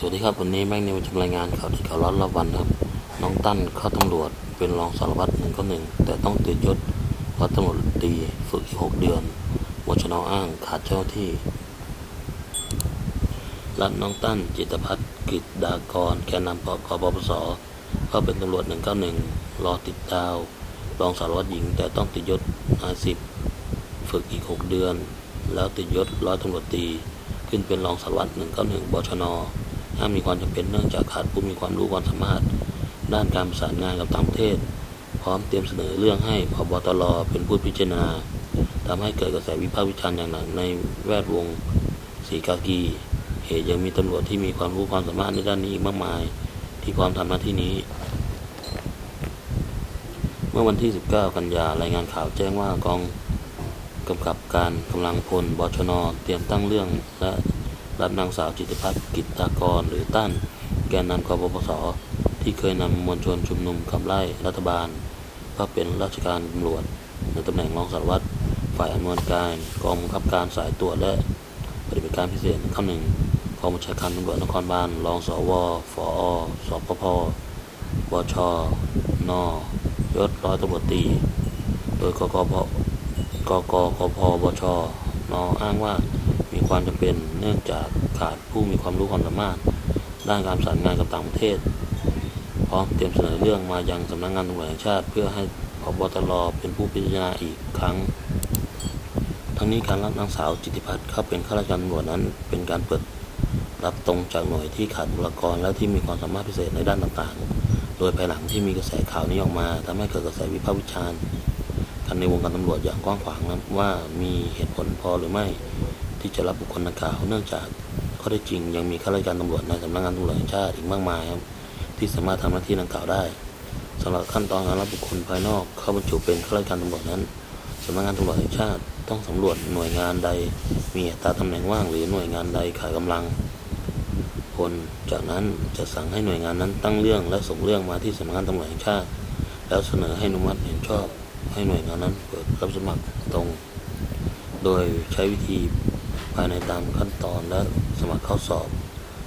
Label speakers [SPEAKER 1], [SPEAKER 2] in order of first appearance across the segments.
[SPEAKER 1] สวัสดีครับ วันนี้แม่งนิวจะรายงานข่าวเด็ดข่าวร้อนรอบวันครับ น้องตั้นเข้าตำรวจเป็นรองสารวัตรหนึ่งก็หนึ่งแต่ต้องติดยศร้อยตำรวจตรีฝึกอีกหกเดือนวชนอ้างขาดเจ้าที่รับน้องตั้นจิตพัฒน์กิจดากร แกนนำปกปปสเข้าเป็นตำรวจหนึ่งเก้าหนึ่งรอติดดาว รองสารวัตรหญิง แต่ต้องติดยศอาสิบฝึกอีกหกเดือน แล้วติดยศร้อยตำรวจตรีขึ้นเป็นรองสารวัตรหนึ่งเก้าหนึ่งบชน ห้ามมีความจำเป็นเนื่องจากขาดผู้มีความรู้ความสามารถ ด้านการประสานงานกับต่างประเทศ พร้อมเตรียมเสนอเรื่องให้พบตรเป็นผู้พิจารณาทำให้เกิดกระแสวิพากษ์วิจารณ์อย่างหนักในแวดวงสีกากีเหตุยังมีตำรวจที่มีความรู้ความสามารถในด้านนี้อีกมากมาย ที่พร้อมทำหน้าที่นี้ เมื่อวันที่ 19 กันยารายงานข่าวแจ้งว่ากองกำกับการกำลังพลบชน เตรียมตั้งเรื่องและ รับนางสาวจิตพัฒน์กิตากรหรือตั้น แกนนำกปปสที่เคยนำมวลชนชุมนุมขับไล่รัฐบาลเข้าเป็นราชการตำรวจในตำแหน่งรองสารวัตรฝ่ายอำนวยการกองบังคับการสายตรวจและปฏิบัติการพิเศษข้าหนึ่งกองบัญชาการตำรวจนครบาลรองสวฝอสปพบชนยศร้อยตำรวจตีโดยกกพกกกพบชนอ้างว่า มีความจำเป็นเนื่องจากขาดผู้มีความรู้ความสามารถ ด้านการประสานงานกับต่างประเทศ พร้อมเตรียมเสนอเรื่องมายังสำนักงานตำรวจแห่งชาติ เพื่อให้พบตรเป็นผู้พิจารณาอีกครั้ง ทั้งนี้การรับนางสาวจิติพัฒน์เข้าเป็นข้าราชการตำรวจนั้น เป็นการเปิดรับตรงจากหน่วยที่ขาดบุคลากรและที่มีความสามารถพิเศษในด้านต่างๆ โดยภายหลังที่มีกระแสข่าวนี้ออกมาทำให้เกิดกระแสวิพากษ์วิจารณ์กันในวงการตำรวจอย่างกว้างขวางนะว่ามีเหตุผลพอหรือไม่ ที่จะรับบุคคลดังกล่าวเนื่องจากข้อเท็จริงยังมีข้าราชการตำรวจในสำนักงานตำรวจแห่งชาติอีกมากมายครับที่สามารถทำหน้าที่ดังกล่าวได้สำหรับขั้นตอนการรับบุคคลภายนอกเข้าบรรจุเป็นข้าราชการตำรวจนั้นสำนักงานตำรวจแห่งชาติต้องสำรวจหน่วยงานใด มีอัตราตำแหน่งว่างหรือหน่วยงานใดขาดกำลังคนจากนั้นจะสั่งให้หน่วยงานนั้นตั้งเรื่องและส่งเรื่องมาที่สำนักงานตำรวจแห่งชาติ แล้วเสนอให้อนุมัติเห็นชอบ ให้หน่วยงานนั้นเปิดรับสมัครตรง โดยใช้วิธีายในตามขั้นตอนและสมัครเข้าสอบ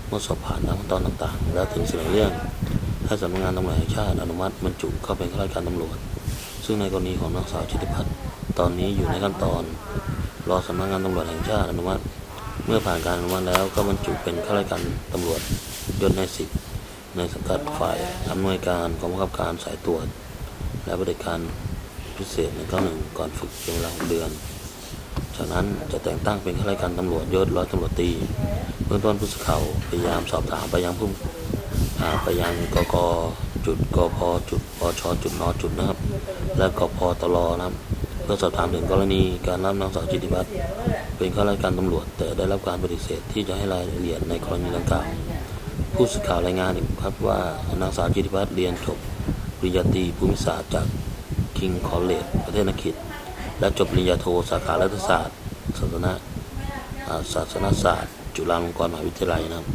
[SPEAKER 1] เมื่อสอบผ่านตามขั้นตอนต่างๆ แล้วถึงเสนอเรื่องให้สำนักงานตำรวจแห่งชาติอนุมัติบรรจุเข้าเป็นข้าราชการตำรวจ ซึ่งในกรณีของนางสาวชิติพัฒน์ตอนนี้อยู่ในขั้นตอน รอสำนักงานตำรวจแห่งชาติอนุมัติเมื่อผ่านการอนุมัติแล้วก็บรรจุเป็นข้าราชการตำรวจยศในสิบในสังกัดฝ่ายอำนวยการกองบังคับการสายตรวจ และบริการพิเศษในข้อหนึ่งก่อนฝึกเป็นเวลาหกเดือน จากนั้นจะแต่งตั้งเป็นข้าราชการตำรวจยศร้อยตำรวจตรีเบื้องต้นผู้สื่อข่าวพยายามสอบถามไปยังผู้อ่าไปยังกกจุดกพจุดปชจุดนจุดนะครับ และกพตลนะครับ เพื่อสอบถามถึงกรณีการรับนางสาวจิติพัฒน์เป็นข้าราชการตำรวจ แต่ได้รับการปฏิเสธที่จะให้รายละเอียดในกรณีดังกล่าวผู้สื่อข่าวรายงานอีกครับว่านางสาวจิติพัฒน์เรียนจบปริญญาตรีภูมิศาสตร์จาก King College ประเทศอังกฤษ และจบปริญญาโทสาขารัฐศาสตร์ ศาสนาอ่าศาสนศาสตร์ จุฬาลงกรณ์มหาวิทยาลัยนะครับ